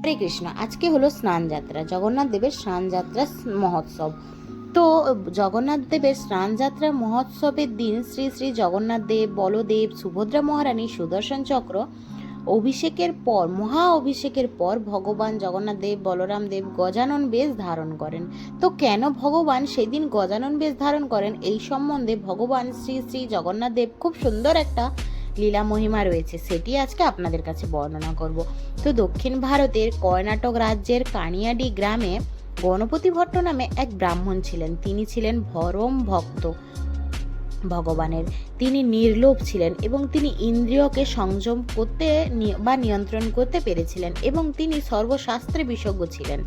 হরে কৃষ্ণ। আজকে হলো স্নান যাত্রা। জগন্নাথ দেবের স্নান যাত্রা মহোৎসব। তো, জগন্নাথ দেবের স্নান যাত্রা মহোৎসবের দিন শ্রী শ্রী জগন্নাথ দেব, বলদেব, সুভদ্রা মহারানী, সুদর্শন চক্র, অভিষেকের পর, মহা অভিষেকের পর ভগবান জগন্নাথ দেব, বলরাম দেব গজানন বেশ ধারণ করেন। তো কেন ভগবান সেদিন গজানন বেশ ধারণ করেন? এই সম্বন্ধে ভগবান শ্রী শ্রী জগন্নাথ দেব খুব সুন্দর একটা লীলা মহিমা রয়েছে, সেটি আজকে আপনাদের কাছে বর্ণনা করব। তো দক্ষিণ ভারতের কর্ণাটক রাজ্যের কানিয়াডি গ্রামে গণপতি ভট্ট নামে এক ব্রাহ্মণ ছিলেন। তিনি ছিলেন ভরম ভক্ত ভগবানের। তিনি নির্লোভ ছিলেন এবং তিনি ইন্দ্রিয়কে সংযম করতে বা নিয়ন্ত্রণ করতে পেরেছিলেন এবং তিনি সর্বশাস্ত্রে বিশেষজ্ঞ ছিলেন।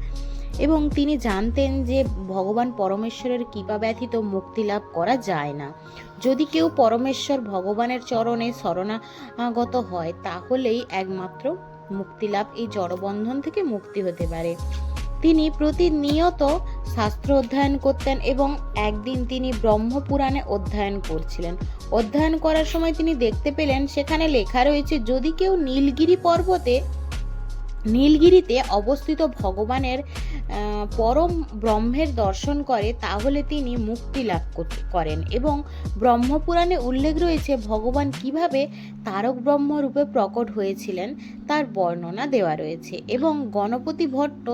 এবং তিনি জানতেন যে ভগবান পরমেশ্বরের কৃপা ব্যতীত মুক্তি লাভ করা যায় না। যদি কেউ পরমেশ্বর ভগবানের চরণে শরণাগত হয়, তাহলেই একমাত্র মুক্তি লাভ এই জড়বন্ধন থেকে মুক্তি হতে পারে। তিনি প্রতিনিয়ত শাস্ত্র অধ্যয়ন করতেন এবং একদিন তিনি ব্রহ্মপুরাণে অধ্যয়ন করছিলেন। অধ্যয়ন করার সময় তিনি দেখতে পেলেন, সেখানে লেখা রয়েছে, যদি কেউ নীলগিরি পর্বতে নীলগিরিতে অবস্থিত ভগবানের পরম ব্রহ্মের দর্শন করে তাহলে তিনি মুক্তি লাভ করেন এবং ব্রহ্মপুরাণে উল্লেখ রয়েছে ভগবান কীভাবে তারক ব্রহ্ম রূপে প্রকট হয়েছিলেন তার বর্ণনা দেওয়া রয়েছে এবং গণপতি ভট্ট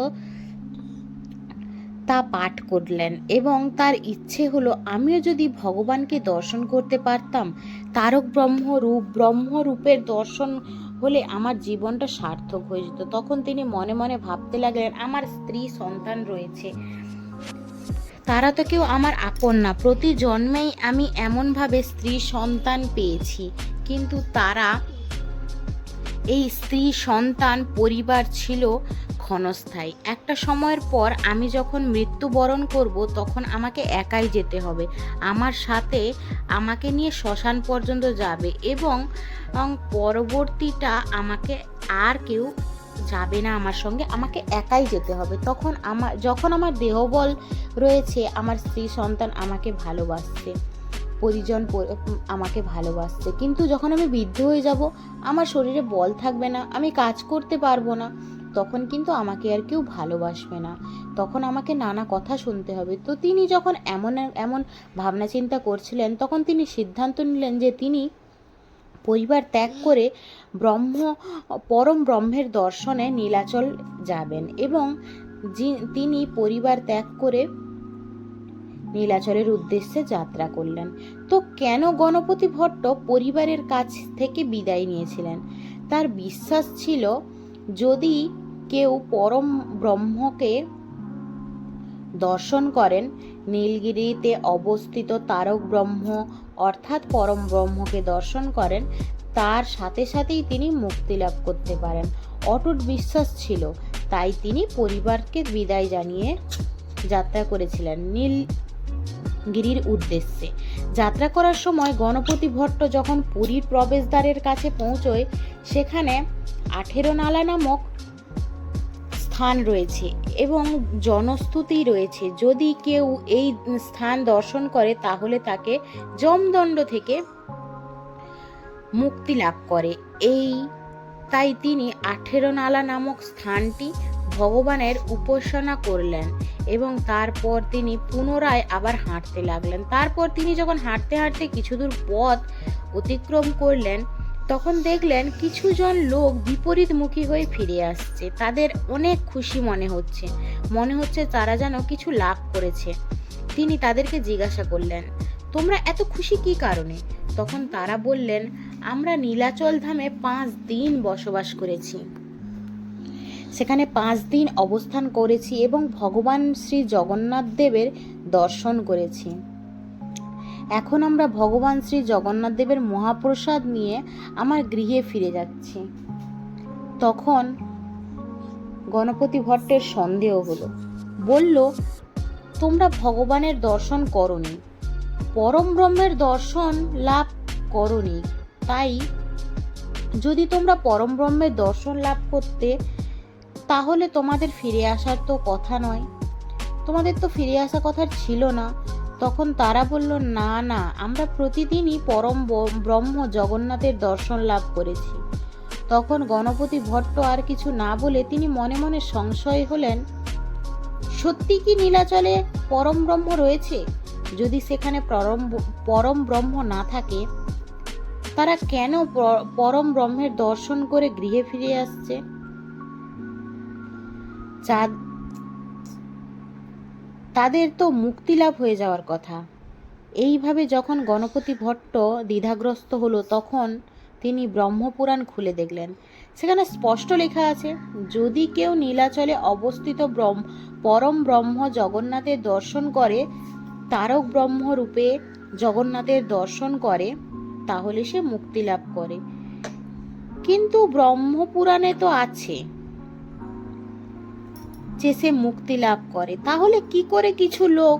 তা পাঠ করলেন এবং তার ইচ্ছে হলো, আমিও যদি ভগবানকে দর্শন করতে পারতাম, তারক ব্রহ্ম রূপ, ব্রহ্ম রূপের দর্শন হলে আমার জীবনটা সার্থক হয়ে যেত। তখন তিনি মনে মনে ভাবতে লাগলেন, আমার স্ত্রী সন্তান রয়েছে। তারা তো কেউ আমার আপন না। প্রতি জন্মেই আমি এমনভাবে স্ত্রী সন্তান পেয়েছি। কিন্তু তারা এই স্ত্রী সন্তান পরিবার ছিল ক্ষণস্থায়ী। একটা সময়ের পর আমি যখন মৃত্যুবরণ করব, তখন আমাকে একাই যেতে হবে। আমার সাথে আমাকে নিয়ে শ্মশান পর্যন্ত যাবে এবং পরবর্তীটা আমাকে আর কেউ যাবে না আমার সঙ্গে, আমাকে একাই যেতে হবে। তখন আমার যখন আমার দেহবল রয়েছে, আমার স্ত্রী সন্তান আমাকে ভালোবাসছে, পরিজন আমাকে ভালোবাসছে। কিন্তু যখন আমি বৃদ্ধ হয়ে যাব, আমার শরীরে বল থাকবে না, আমি কাজ করতে পারব না তখন কিন্তু আমাকে আর কেউ ভালোবাসবে না। তখন আমাকে নানা কথা শুনতে হবে। তো তিনি যখন এমন এমন ভাবনা চিন্তা করছিলেন, তখন তিনি সিদ্ধান্ত নিলেন যে তিনি পরিবার ত্যাগ করে ব্রহ্ম, পরম ব্রহ্মের দর্শনে নীলাচল যাবেন এবং তিনি পরিবার ত্যাগ করে নীলাচলের উদ্দেশ্যে যাত্রা করলেন। তো কেন গণপতি ভট্ট পরিবারের কাছ থেকে বিদায় নিয়েছিলেন? তার বিশ্বাস ছিল যদি কেউ পরম ব্রহ্মকে দর্শন করেন, নীলগিরিতে অবস্থিত তারক ব্রহ্ম অর্থাৎ পরম ব্রহ্মকে দর্শন করেন, তার সাথে সাথেই তিনি মুক্তি লাভ করতে পারেন। অটুট বিশ্বাস ছিল, তাই তিনি পরিবারকে বিদায় জানিয়ে যাত্রা করেছিলেন নীলগিরির উদ্দেশ্যে। যাত্রা করার সময় গণপতি ভট্ট যখন পুরীর প্রবেশদ্বারের কাছে পৌঁছয়, সেখানে আঠেরো নালা নামক স্থান রয়েছে এবং জনস্তুতি রয়েছে। যদি কেউ এই স্থান দর্শন করে, তাহলে তাকে যমদণ্ড থেকে মুক্তি লাভ করে। এই, তাই তিনি আঠেরো নালা নামক স্থানটি ভগবানের উপাসনা করলেন এবং তারপর তিনি পুনরায় আবার হাঁটতে লাগলেন। তারপর তিনি যখন হাঁটতে হাঁটতে কিছু দূর পথ অতিক্রম করলেন তখন দেখলেন কিছুজন লোক বিপরীতমুখী হয়ে ফিরে আসছে। তাদের অনেক খুশি মনে হচ্ছে। মনে হচ্ছে তারা যেন কিছু লাভ করেছে। তিনি তাদেরকে জিজ্ঞাসা করলেন, তোমরা এত খুশি কি কারণে? তখন তারা বললেন, আমরা নীলাচল ধামে পাঁচ দিন বসবাস করেছি। সেখানে পাঁচ দিন অবস্থান করেছি এবং ভগবান শ্রী জগন্নাথ দেবের দর্শন করেছি। এখন আমরা ভগবান শ্রী জগন্নাথ দেবের মহাপ্রসাদ নিয়ে আমার গৃহে ফিরে যাচ্ছি। তখন গণপতি ভট্টের সন্দেহ হলো। বলল, তোমরা ভগবানের দর্শন করনি। পরম ব্রহ্মের দর্শন লাভ করনি। তাই যদি তোমরা পরম ব্রহ্মের দর্শন লাভ করতে, তাহলে তোমাদের ফিরে আসার তো কথা নয়। তোমাদের তো ফিরে আসা কথা ছিল না। তখন তারা বলল, না না, আমরা প্রতিদিনই পরম ব্রহ্ম জগন্নাথের দর্শন লাভ করেছি। তখন গণপতি ভট্ট আর কিছু না বলে তিনি মনে মনে সংশয় হলেন, সত্যি কি নীলাচলে পরম ব্রহ্ম রয়েছে? যদি সেখানে পরম পরম ব্রহ্ম না থাকে, তারা কেন পরম ব্রহ্মের দর্শন করে গৃহে ফিরে আসছে? চাঁদ তাদের তো মুক্তিলাভ হয়ে যাওয়ার কথা। এইভাবে যখন গণপতি ভট্ট দ্বিধাগ্রস্ত হলো, তখন তিনি ব্রহ্মপুরাণ খুলে দেখলেন। সেখানে স্পষ্ট লেখা আছে, যদি কেউ নীলাচলে অবস্থিত ব্রহ্ম, পরম ব্রহ্ম জগন্নাথের দর্শন করে, তারক ব্রহ্ম রূপে জগন্নাথের দর্শন করে, তাহলে সে মুক্তি লাভ করে। কিন্তু ব্রহ্মপুরাণে তো আছে। যে সে মুক্তি লাভ করে, তাহলে কি করে কিছু লোক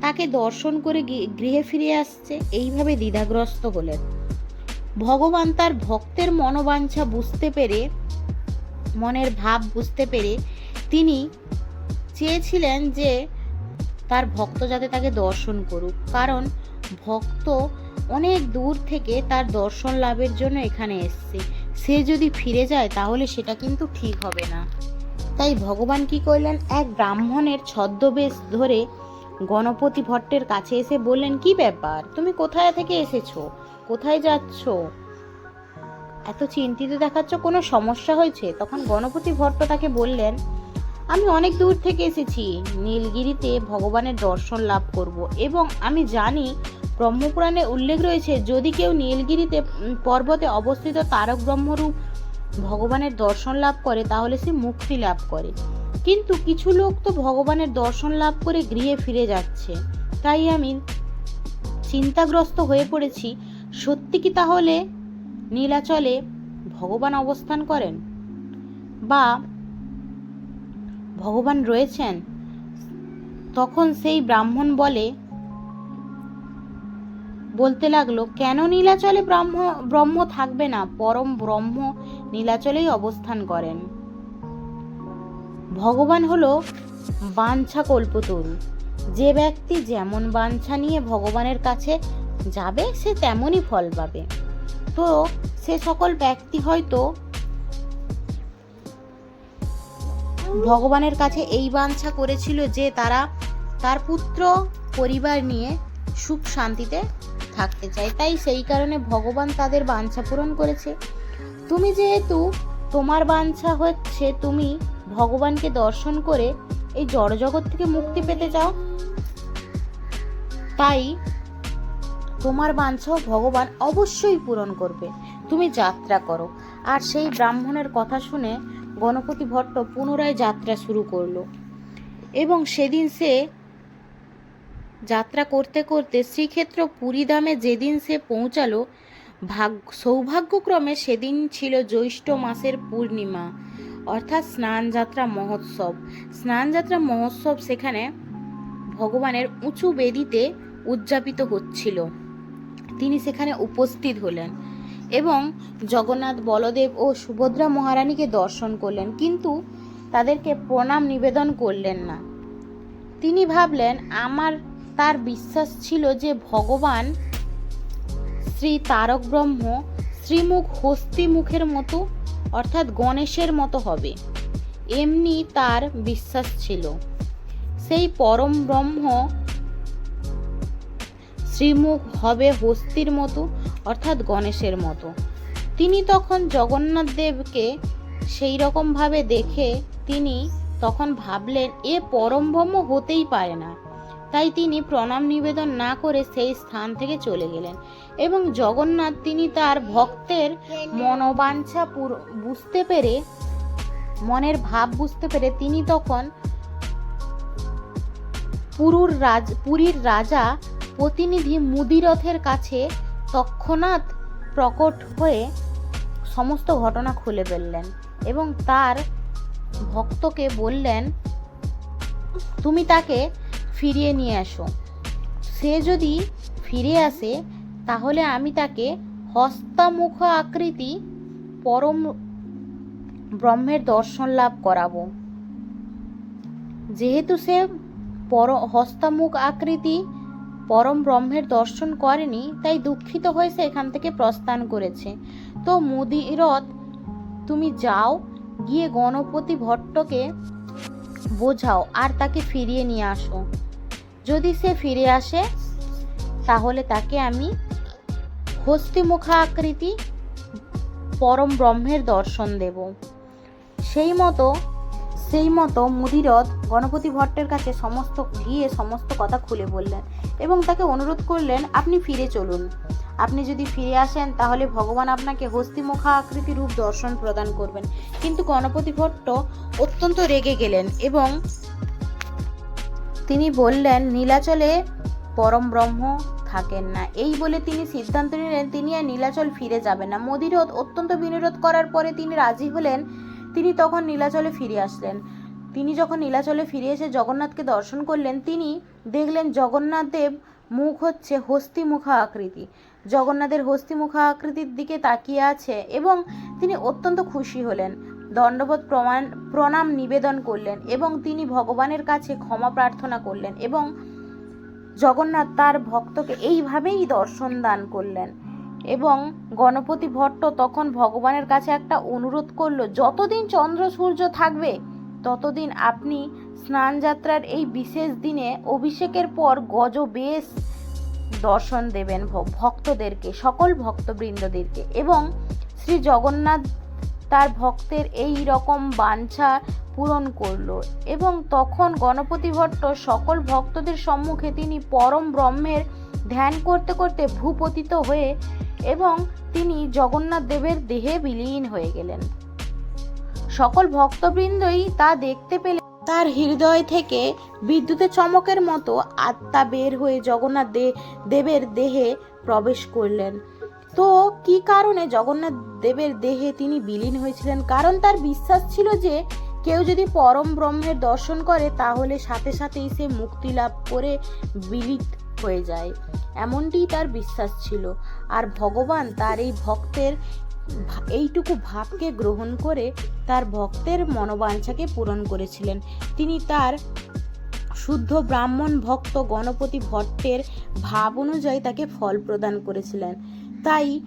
তাকে দর্শন করে গৃহে ফিরে আসছে? এইভাবে দ্বিধাগ্রস্ত হলেন। ভগবান তার ভক্তের মনোবাঞ্ছা বুঝতে পেরে, মনের ভাব বুঝতে পেরে তিনি চেয়েছিলেন যে তার ভক্ত যাতে তাকে দর্শন করুক। কারণ ভক্ত অনেক দূর থেকে তার দর্শন লাভের জন্য এখানে এসছে। সে যদি ফিরে যায়, তাহলে সেটা কিন্তু ঠিক হবে না। তাই ভগবান কি করলেন? এক ব্রাহ্মণের ছদ্মবেশ ধরে গণপতি ভট্টের কাছে এসে বললেন, কি ব্যাপার? তুমি কোথায় থেকে এসেছ? কোথায় যাচ্ছ? এত চিন্তিত দেখাচ্ছ, কোনো সমস্যা হয়েছে? তখন গণপতি ভট্ট তাকে বললেন, আমি অনেক দূর থেকে এসেছি। নীলগিরিতে ভগবানের দর্শন লাভ করব এবং আমি জানি ব্রহ্মপুরাণে উল্লেখ রয়েছে, যদি কেউ নীলগিরিতে পর্বতে অবস্থিত তারক ব্রহ্মরূপ ভগবানের দর্শন লাভ করে, তাহলে সে মুক্তি লাভ করে। কিন্তু কিছু লোক তো ভগবানের দর্শন লাভ করে গৃহে ফিরে যাচ্ছে। তাই আমি চিন্তাগ্রস্ত হয়ে পড়েছি, সত্যি কি তাহলে নীলাচলে ভগবান অবস্থান করেন? বা ভগবান রয়েছেন? তখন সেই ব্রাহ্মণ বলে, বলতে লাগল, কেন নীলাচলে ব্রহ্ম ব্রহ্ম থাকবে না? পরম ব্রহ্ম নীলাচলেই অবস্থান করেন। ভগবান হল বাঞ্ছা কল্পতরু। যে ব্যক্তি যেমন বাঞ্ছা নিয়ে ভগবানের কাছে যাবে, সে তেমনই ফল পাবে। তো সে সকল ব্যক্তি হয়তো ভগবানের কাছে এই বাঞ্ছা করেছিল যে তারা তার পুত্র, পরিবার নিয়ে সুখ শান্তিতে থাকতে চায়। তাই সেই কারণে ভগবান তাদের বাঞ্ছা পূরণ করেছে। তুমি যেহেতু তোমার বাঞ্ছা হচ্ছে তুমি ভগবানকে দর্শন করে এই জড়জগৎ থেকে মুক্তি পেতে চাও, তাই তোমার বাঞ্ছা ভগবান অবশ্যই পূরণ করবে। তুমি যাত্রা করো। আর সেই ব্রাহ্মণের কথা শুনে গণপতি ভট্ট পুনরায় যাত্রা শুরু করল। এবং সেদিন সে যাত্রা করতে করতে শ্রীক্ষেত্র পুরীধামে যেদিন সে পৌঁছালো ভাগ্য সৌভাগ্যক্রমে সেদিন ছিল জ্যৈষ্ঠ মাসের পূর্ণিমা, অর্থাৎ স্নানযাত্রা মহোৎসব। স্নানযাত্রা মহোৎসব সেখানে ভগবানের উঁচু বেদিতে উদযাপিত হচ্ছিল। তিনি সেখানে উপস্থিত হলেন এবং জগন্নাথ, বলদেব ও সুভদ্রা মহারানীকে দর্শন করলেন, কিন্তু তাদেরকে প্রণাম নিবেদন করলেন না। তিনি ভাবলেন, আমার, তার বিশ্বাস ছিল যে ভগবান শ্রী তারক ব্রহ্ম শ্রীমুখ হস্তি মুখের মতো, অর্থাৎ গণেশের মতো হবে। এমনি তার বিশ্বাস ছিল। সেই পরম ব্রহ্ম শ্রীমুখ হবে হস্তির মতো, অর্থাৎ গণেশের মতো। তিনি তখন জগন্নাথ দেবকে সেই রকমভাবে দেখে তিনি তখন ভাবলেন, এ পরম ব্রহ্ম হতেই পারে না। তাই তিনি প্রণাম নিবেদন না করে সেই স্থান থেকে চলে গেলেন এবং জগন্নাথ তিনি তার ভক্তের মনোবাঞ্ছা বুঝতে পেরে, মনের ভাব বুঝতে পেরে তিনি তখন পুরুর রাজ পুরীর রাজা প্রতিনিধি মুদিরথের কাছে তৎক্ষণাৎ প্রকট হয়ে সমস্ত ঘটনা খুলে ফেললেন এবং তার ভক্তকে বললেন, তুমি তাকে ফিরিয়ে নিয়ে আসো। সে যদি ফিরে আসে, তাহলে আমি তাকে হস্তামুখ আকৃতি পরম ব্রহ্মের দর্শন লাভ করাবো। যেহেতু সে পর, হস্তামুখ আকৃতি পরম ব্রহ্মের দর্শন করেনি, তাই দুঃখিত হয়ে সে এখান থেকে প্রস্থান করেছে। তো মুদিরথ, তুমি যাও, গিয়ে গণপতি ভট্টকে বোঝাও আর তাকে ফিরিয়ে নিয়ে আসো। যদি সে ফিরে আসে, তাহলে তাকে আমি হস্তিমুখা আকৃতি পরম ব্রহ্মের দর্শন দেব। সেই মতো সেই মতো মুদিরথ গণপতি ভট্টের কাছে সমস্ত গিয়ে সমস্ত কথা খুলে বললেন এবং তাকে অনুরোধ করলেন, আপনি ফিরে চলুন। আপনি যদি ফিরে আসেন, তাহলে ভগবান আপনাকে হস্তিমুখা আকৃতি রূপ দর্শন প্রদান করবেন। কিন্তু গণপতি ভট্ট অত্যন্ত রেগে গেলেন এবং তিনি বললেন, নীলাচলে পরম ব্রহ্ম থাকেন না। এই বলে তিনি সিদ্ধান্ত নিলেন, তিনি আর নীলাচল ফিরে যাবেন না। মদিরথ অত্যন্ত বিনোরোধ করার পরে তিনি রাজি হলেন। তিনি তখন নীলাচলে ফিরে আসলেন। তিনি যখন নীলাচলে ফিরে এসে জগন্নাথকে দর্শন করলেন, তিনি দেখলেন জগন্নাথ দেব মুখ হচ্ছে হস্তিমুখা আকৃতি জগন্নাথের হস্তিমুখা আকৃতির দিকে তাকিয়ে আছে এবং তিনি অত্যন্ত খুশি হলেন। দণ্ডবোধ প্রমাণ, প্রণাম নিবেদন করলেন এবং তিনি ভগবানের কাছে ক্ষমা প্রার্থনা করলেন এবং জগন্নাথ তার ভক্তকে এইভাবেই দর্শন দান করলেন এবং গণপতি ভট্ট তখন ভগবানের কাছে একটা অনুরোধ করল, যতদিন চন্দ্র সূর্য থাকবে, ততদিন আপনি স্নানযাত্রার এই বিশেষ দিনে অভিষেকের পর গজ বেশ দর্শন দেবেন ভক্তদেরকে, সকল ভক্তবৃন্দদেরকে এবং শ্রী জগন্নাথ তার ভক্তের এই রকম বাঞ্ছা পূরণ করল এবং তখন গণপতি ভট্ট সকল ভক্তদের সম্মুখে তিনি পরম ব্রহ্মের ধ্যান করতে করতে ভূপতিত হয়ে এবং তিনি জগন্নাথ দেবের দেহে বিলীন হয়ে গেলেন। সকল ভক্তবৃন্দই তা দেখতে পেলে। তার হৃদয় থেকে বিদ্যুতের চমকের মতো আত্মা বের হয়ে জগন্নাথ দেবের দেহে প্রবেশ করলেন। তো কি কারণে জগন্নাথ দেবের দেহে তিনি বিলীন হয়েছিলেন? কারণ তার বিশ্বাস ছিল যে কেউ যদি পরম ব্রহ্মের দর্শন করে, তাহলে সাথে সাথেই সে মুক্তি লাভ করে বিলিত হয়ে যায়। এমনটিই তার বিশ্বাস ছিল। আর ভগবান তার এই ভক্তের এইটুকু ভাবকে গ্রহণ করে তার ভক্তের মনোবাঞ্ছাকে পূরণ করেছিলেন। তিনি তার শুদ্ধ ব্রাহ্মণ ভক্ত গণপতি ভট্টের ভাব অনুযায়ী তাকে ফল প্রদান করেছিলেন। তাই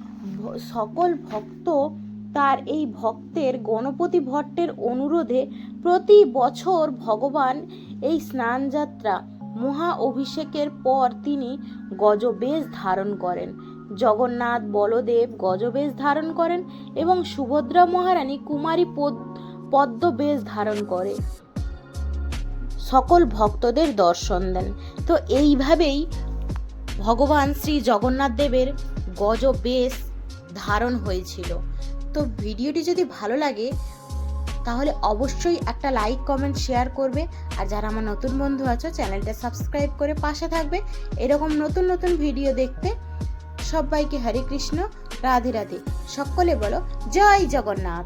সকল ভক্ত তার এই ভক্তের গণপতি ভট্টের অনুরোধে প্রতি বছর ভগবান এই স্নানযাত্রা, মহা অভিষেকের পর তিনি গজবেশ ধারণ করেন। জগন্নাথ বলদেব গজবেশ ধারণ করেন এবং সুভদ্রা মহারানী কুমারী পদ- পদ্মবেশ ধারণ করে। সকল ভক্তদের দর্শন দেন। তো এইভাবেই ভগবান শ্রী জগন্নাথ দেবের গজবেশ ধারণ হয়েছিল। তো ভিডিওটি যদি ভালো লাগে, তাহলে অবশ্যই একটা লাইক কমেন্ট শেয়ার করবে। আর যারা আমার নতুন বন্ধু আছো চ্যানেলটা সাবস্ক্রাইব করে পাশে থাকবে। এরকম নতুন নতুন ভিডিও দেখতে সবাইকে হরে কৃষ্ণ, রাধে রাধে। সকলে বলো, জয় জগন্নাথ।